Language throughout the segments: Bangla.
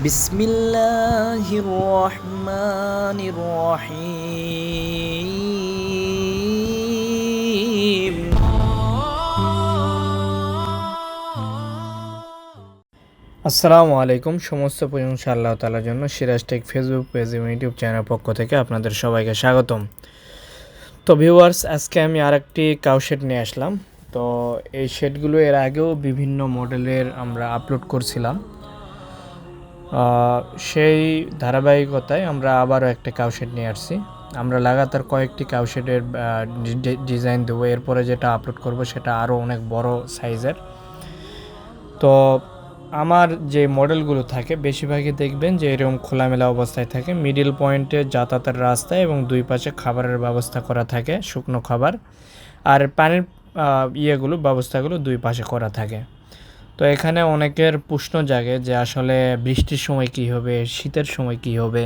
বিসমিল্লাহির রহমানির রহিম আসসালামু আলাইকুম, সমস্ত প্রশংসা আল্লাহ তালার জন্য সিরাজ টেক ফেসবুক পেজ এবং ইউটিউব চ্যানেল পক্ষ থেকে আপনাদের সবাইকে স্বাগতম। তো ভিউয়ার্স আজকে আমি আর একটি কাউশেড নিয়ে আসলাম। তো এই শেডগুলো এর আগেও বিভিন্ন মডেলের আমরা আপলোড করছিলাম। সেই ধারাবাহিকতায় আমরা আবারও একটা কাউশেড নিয়ে আসছি। আমরা লাগাতার কয়েকটি কাউশেডের ডিজাইন দেবো। এরপরে যেটা আপলোড করব সেটা আরও অনেক বড় সাইজের। তো আমার যে মডেলগুলো থাকে, বেশিরভাগই দেখবেন যে এরকম খোলামেলা অবস্থায় থাকে। মিডিল পয়েন্টে যাতায়াতের রাস্তা এবং দুই পাশে খাবারের ব্যবস্থা করা থাকে, শুকনো খাবার। আর পানির ইয়েগুলো, ব্যবস্থাগুলো দুই পাশে করা থাকে। তো এখানে অনেকের প্রশ্ন জাগে যে আসলে বৃষ্টির সময় কি হবে, শীতের সময় কি হবে?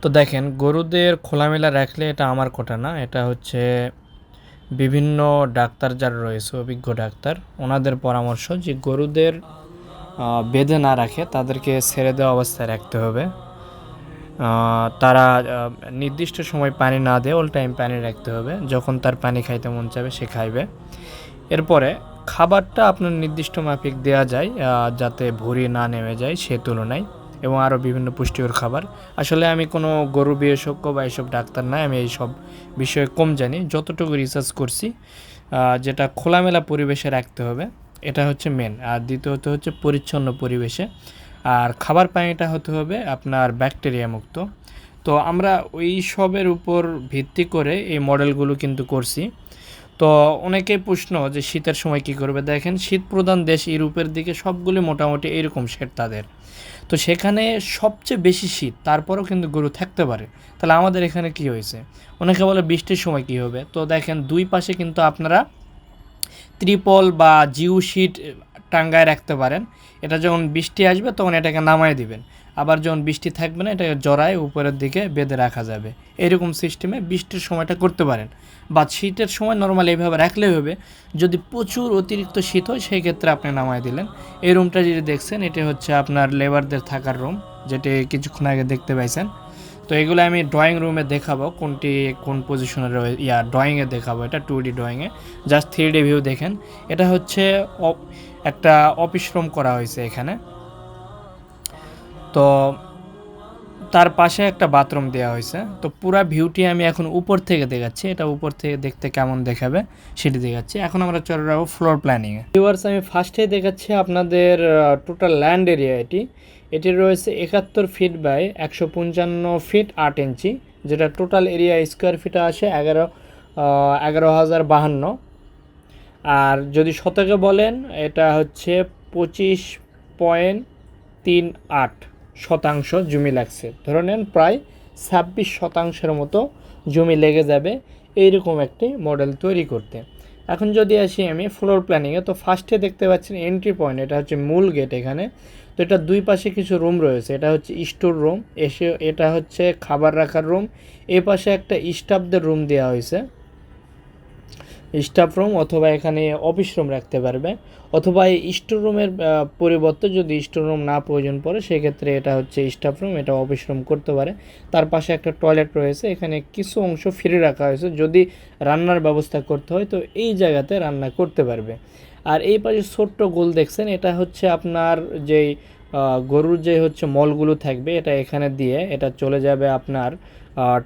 তো দেখেন, গরুদের খোলামেলা রাখলে এটা আমার কথা না, এটা হচ্ছে বিভিন্ন ডাক্তার যারা রয়েছে, অভিজ্ঞ ডাক্তার, ওনাদের পরামর্শ যে গরুদের বেঁধে না রাখে, তাদেরকে ছেড়ে দেওয়া অবস্থায় রাখতে হবে। তারা নির্দিষ্ট সময় পানি না দিয়ে অল টাইম পানি রাখতে হবে, যখন তার পানি খাইতে মন চাবে সে খাইবে। এরপরে খাবারটা আপনার নির্দিষ্ট মাফিক দেওয়া যায় যাতে ভুঁড়ি না নেমে যায় সে তুলনায়, এবং আরও বিভিন্ন পুষ্টিকর খাবার। আসলে আমি কোনো গরু বিশেষজ্ঞ বা এইসব ডাক্তার নাই আমি এইসব বিষয়ে কম জানি। যতটুকু রিসার্চ করছি যেটা খোলামেলা পরিবেশে রাখতে হবে, এটা হচ্ছে মেন আর দ্বিতীয়ত হচ্ছে পরিচ্ছন্ন পরিবেশে। আর খাবার পানিটা হতে হবে আপনার ব্যাকটেরিয়া মুক্ত। তো আমরা ওই সবের উপর ভিত্তি করে এই মডেলগুলো কিন্তু করছি। তো অনেকে প্রশ্ন যে শীতের সময় কি করবে? দেখেন শীত প্রধান দেশ ইউরোপের দিকে সবগুলি মোটামুটি এরকম শীত তাদের। তো সেখানে সবচেয়ে বেশি শীত, তারপরেও কিন্তু গরু থাকতে পারে। তাহলে আমাদের এখানে কি হয়েছে? অনেকে বলে বৃষ্টির সময় কি হবে? তো দেখেন, দুই পাশে কিন্তু আপনারা ত্রিপল বা জিও শিট টাঙ্গায় রাখতে পারেন। এটা যখন বৃষ্টি আসবে তখন এটাকে নামায় দিবেন। আবার যখন বৃষ্টি থাকবে না, এটাকে জড়ায় উপরের দিকে বেঁধে রাখা যাবে। এরকম সিস্টেমে বৃষ্টির সময়টা করতে পারেন। বা শীতের সময় নর্মাল এইভাবে রাখলেই হবে। যদি প্রচুর অতিরিক্ত শীত হয়, সেই ক্ষেত্রে আপনি নামায় দিলেন। এই রুমটা যেটা দেখছেন, এটা হচ্ছে আপনার লেবারদের থাকার রুম যেটি কিছুক্ষণ আগে দেখতে পাইছেন। তো এগুলো আমি ড্রয়িং রুমে দেখাবো, কোনটি কোন পজিশনে রয়ে, ইয়া ড্রয়িংয়ে দেখাবো, এটা টু ডি ড্রয়িংয়ে জাস্ট থ্রি ডি ভিউ দেখেন। এটা হচ্ছে একটা অফিস রুম করা হয়েছে এখানে। তো তার পাশে একটা বাথরুম দেওয়া হয়েছে। তো পুরা ভিউটি আমি এখন উপর থেকে দেখাচ্ছি। এটা উপর থেকে দেখতে কেমন দেখাবে সেটি দেখাচ্ছি। এখন আমরা চলে যাব ফ্লোর প্ল্যানিংয়ে ভিউয়ার্স আমি ফার্স্টে দেখাচ্ছি আপনাদের টোটাল ল্যান্ড এরিয়া এটি। এটি রয়েছে একাত্তর ফিট বাই একশো পঞ্চান্ন ফিট আট ইঞ্চি যেটা টোটাল এরিয়া স্কোয়ার ফিটে আসে এগারো এগারো হাজার বাহান্ন। আর যদি শতকে বলেন, এটা হচ্ছে পঁচিশ পয়েন্ট তিন আট। শতাংশ জমি লাগছে। ধরে নেন প্রায় ছাব্বিশ শতাংশের মতো জমি লেগে যাবে এইরকম একটি মডেল তৈরি করতে। এখন যদি আসি আমি ফ্লোর প্ল্যানিংয়ে তো ফার্স্টে দেখতে পাচ্ছেন এন্ট্রি পয়েন্ট এটা হচ্ছে মূল গেট এখানে। তো এটা দুই পাশে কিছু রুম রয়েছে, এটা হচ্ছে স্টোর রুম এসে এটা হচ্ছে খাবার রাখার রুম এই পাশে একটা স্টাফদের রুম দেওয়া হয়েছে। স্টাফ রুম অথবা এখানে অফিস রুম রাখতে পারবে। অথবা এই স্টোর রুমের পরিবর্তে যদি স্টোর রুম না প্রয়োজন পড়ে, সেক্ষেত্রে এটা হচ্ছে স্টাফ রুম এটা অফিস রুম করতে পারে। তার পাশে একটা টয়লেট রয়েছে, এখানে কিছু অংশ ফ্রি রাখা হয়েছে। যদি রান্নার ব্যবস্থা করতে হয়, তো এই জায়গাতে রান্না করতে পারবে। আর এই পাশে ছোট্ট গোল দেখছেন, এটা হচ্ছে আপনার যেই গরুর যে হচ্ছে মলগুলো থাকবে, এটা এখানে দিয়ে এটা চলে যাবে আপনার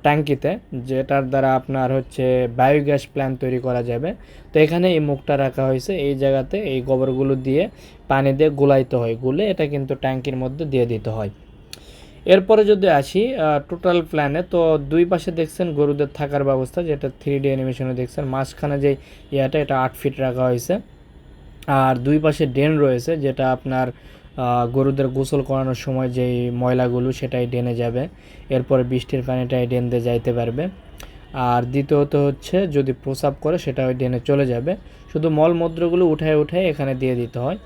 ট্যাঙ্কিতে, যেটার দ্বারা আপনার হচ্ছে বায়োগ্যাস প্ল্যান্ট তৈরি করা যাবে। তো এখানে এই মুখটা রাখা হয়েছে, এই জায়গাতে এই গোবরগুলো দিয়ে পানি দিয়ে গুলাইতে হয়। গুলে এটা কিন্তু ট্যাঙ্কির মধ্যে দিয়ে দিতে হয়। এরপরে যদি আসি টোটাল প্ল্যানে তো দুই পাশে দেখছেন গরুদের থাকার ব্যবস্থা, যেটা থ্রি ডি অ্যানিমেশনে দেখছেন। মাঝখানে যে ইয়াটা, এটা আট ফিট রাখা হয়েছে। আর দুই পাশে ড্রেন রয়েছে, যেটা আপনার গরুদের গোসল করানোর সময় যেই ময়লাগুলো সেটাই ডেনে যাবে। এরপরে বৃষ্টির পানিটাই ডেনতে যাইতে পারবে। আর দ্বিতীয়ত হচ্ছে যদি প্রসাব করে সেটা ওই ডেনে চলে যাবে। শুধু মলমূত্রগুলো উঠায় উঠায় এখানে দিয়ে দিতে হয়।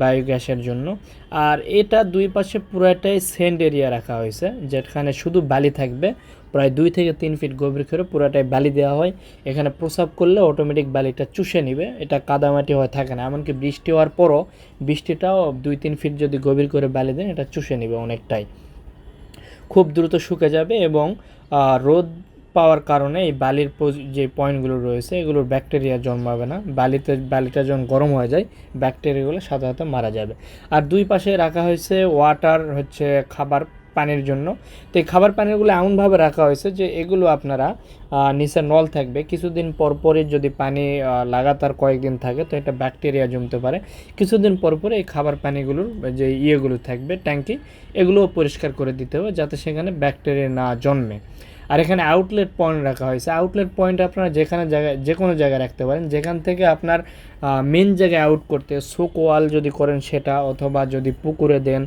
বায়োগ্যাসের জন্য। আর এটা দুই পাশে পুরোটাই সেন্ড এরিয়া রাখা হয়েছে, যেখানে শুধু বালি থাকবে। প্রায় দুই থেকে তিন ফিট গভীর করে পুরোটাই বালি দেওয়া হয়। এখানে প্রসাব করলে অটোমেটিক বালিটা চুষে নিবে। এটা কাদামাটি হয়ে থাকে না, এমনকি বৃষ্টি হওয়ার পরও বৃষ্টিটাও দুই তিন ফিট যদি গভীর করে বালি দেন, এটা চুষে নিবে অনেকটাই। খুব দ্রুত শুকে যাবে এবং রোদ পাওয়ার কারণে এই বালির যে পয়েন্টগুলো রয়েছে, এগুলোর ব্যাকটেরিয়া জন্মাবে না। বালিতে বালিটা যখন গরম হয়ে যায়, ব্যাকটেরিয়াগুলো সাথে মারা যাবে। আর দুই পাশে রাখা হয়েছে ওয়াটার হচ্ছে খাবার পানির জন্য। তো এই খাবার পানিগুলো এমনভাবে রাখা হয়েছে যে এগুলো আপনারা নিচে নল থাকবে। কিছুদিন পর পরই যদি পানি লাগাতার কয়েকদিন থাকে, তো এটা ব্যাকটেরিয়া জমতে পারে। কিছুদিন পর পরে এই খাবার পানিগুলোর, যে ইয়েগুলো থাকবে, ট্যাঙ্কি, এগুলোও পরিষ্কার করে দিতে হবে যাতে সেখানে ব্যাকটেরিয়া না জন্মে। আর এখানে আউটলেট পয়েন্ট রাখা হয়েছে। আউটলেট পয়েন্ট আপনারা যেখানে জায়গায় যে কোনো জায়গায় রাখতে পারেন। যেখান থেকে আপনার মেন জায়গায় আউট করতে সোক ওয়াল যদি করেন সেটা অথবা যদি পুকুরে দেন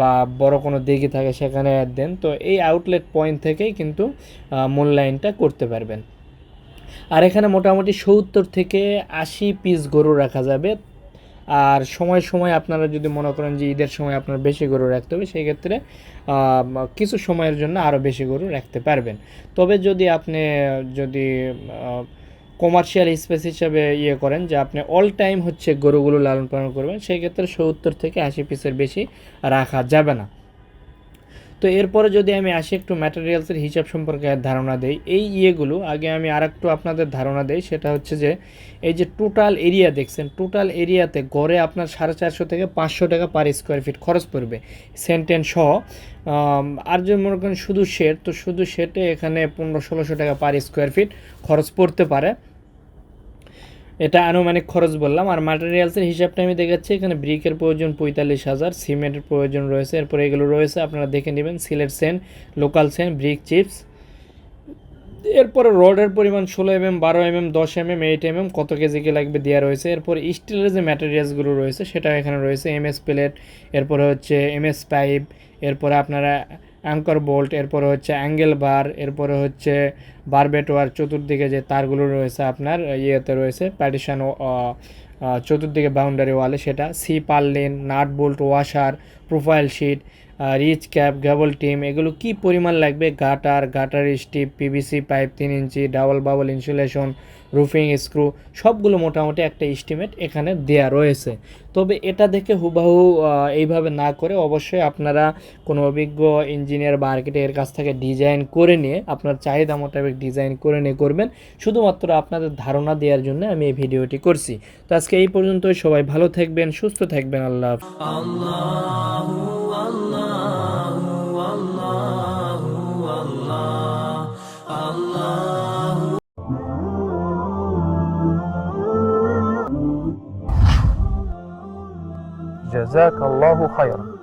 বা বড় কোনো দিঘি থাকে সেখানে দেন তো এই আউটলেট পয়েন্ট থেকেই কিন্তু আহ, মূল লাইনটা করতে পারবেন। আর এখানে মোটামুটি সত্তর থেকে আশি পিস গরু রাখা যাবে। আর সময় সময় আপনারা যদি মনে করেন যে ঈদের সময় আপনার বেশি গরু রাখতে হবে, সেই ক্ষেত্রে কিছু সময়ের জন্য আরও বেশি গরু রাখতে পারবেন। তবে যদি আপনি, যদি কমার্শিয়াল স্পেস হিসাবে ইয়ে করেন যে আপনি অল টাইম হচ্ছে গরুগুলো লালন পালন করবেন, সেই ক্ষেত্রে সত্তর থেকে আশি পিসের বেশি রাখা যাবে না। তো এরপরে যদি আমি আসি একটু ম্যাটেরিয়ালসের হিসাব সম্পর্কে ধারণা দেই, এই ইয়েগুলো আগে আমি আর একটু আপনাদের ধারণা দেই, সেটা হচ্ছে যে এই যে টোটাল এরিয়া দেখছেন টোটাল এরিয়াতে গড়ে আপনার সাড়ে চারশো থেকে পাঁচশো টাকা পার স্কোয়ার ফিট খরচ পড়বে। সেন্টেন সহ আর যদি মনে করেন শুধু শেড তো শুধু শেডে এখানে পনেরো ষোলোশো টাকা পার স্কোয়ার ফিট খরচ পড়তে পারে। এটা আনুমানিক খরচ বললাম। আর ম্যাটেরিয়ালসের হিসাবটা আমি দেখাচ্ছি, এখানে ব্রিকের প্রয়োজন পঁয়তাল্লিশ হাজার সিমেন্টের প্রয়োজন রয়েছে। এরপরে এগুলো রয়েছে, আপনারা দেখে নেবেন, Sylhet sand local sand brick chips এরপরে রডের পরিমাণ ষোলো এমএম বারো এমএম দশ এমএম এইট এমএম কত কেজি কি লাগবে দেওয়া রয়েছে। এরপর স্টিলের যে ম্যাটেরিয়ালসগুলো রয়েছে সেটা এখানে রয়েছে এমএস প্লেট এরপরে হচ্ছে এমএস পাইপ এরপরে আপনারা অ্যাঙ্কর বোল্ট, এরপরে হচ্ছে অ্যাঙ্গেল বার, এরপরে হচ্ছে বারবেটোয়ার চতুর্দিকে যে তারগুলো রয়েছে আপনার, ইয়েতে রয়েছে প্যাডিশন চতুর্দিকে বাউন্ডারি ওয়ালে সেটা C purlin nut bolt, washer profile sheet ridge cap gable trim এগুলো কি পরিমাণ লাগবে? Gutter gutter strip PVC pipe তিন inch double bubble insulation roofing screw সবগুলো মোটামুটি একটা এস্টিমেট এখানে দেয়া রয়েছে। তবে এটা দেখে হুবাহু এইভাবে না করে অবশ্যই আপনারা কোনো অভিজ্ঞ ইঞ্জিনিয়ার বা আর্কিটেক্টের কাছ থেকে ডিজাইন করে নিয়ে, আপনার চাহিদা মোতাবেক ডিজাইন করে নিয়ে করবেন। শুধুমাত্র আপনাদের ধারণা দেওয়ার জন্য আমি এই ভিডিওটি করছি। তো আজকে এই পর্যন্তই, সবাই ভালো থাকবেন, সুস্থ থাকবেন, আল্লাহ হাফেজ। جزاك الله خيرا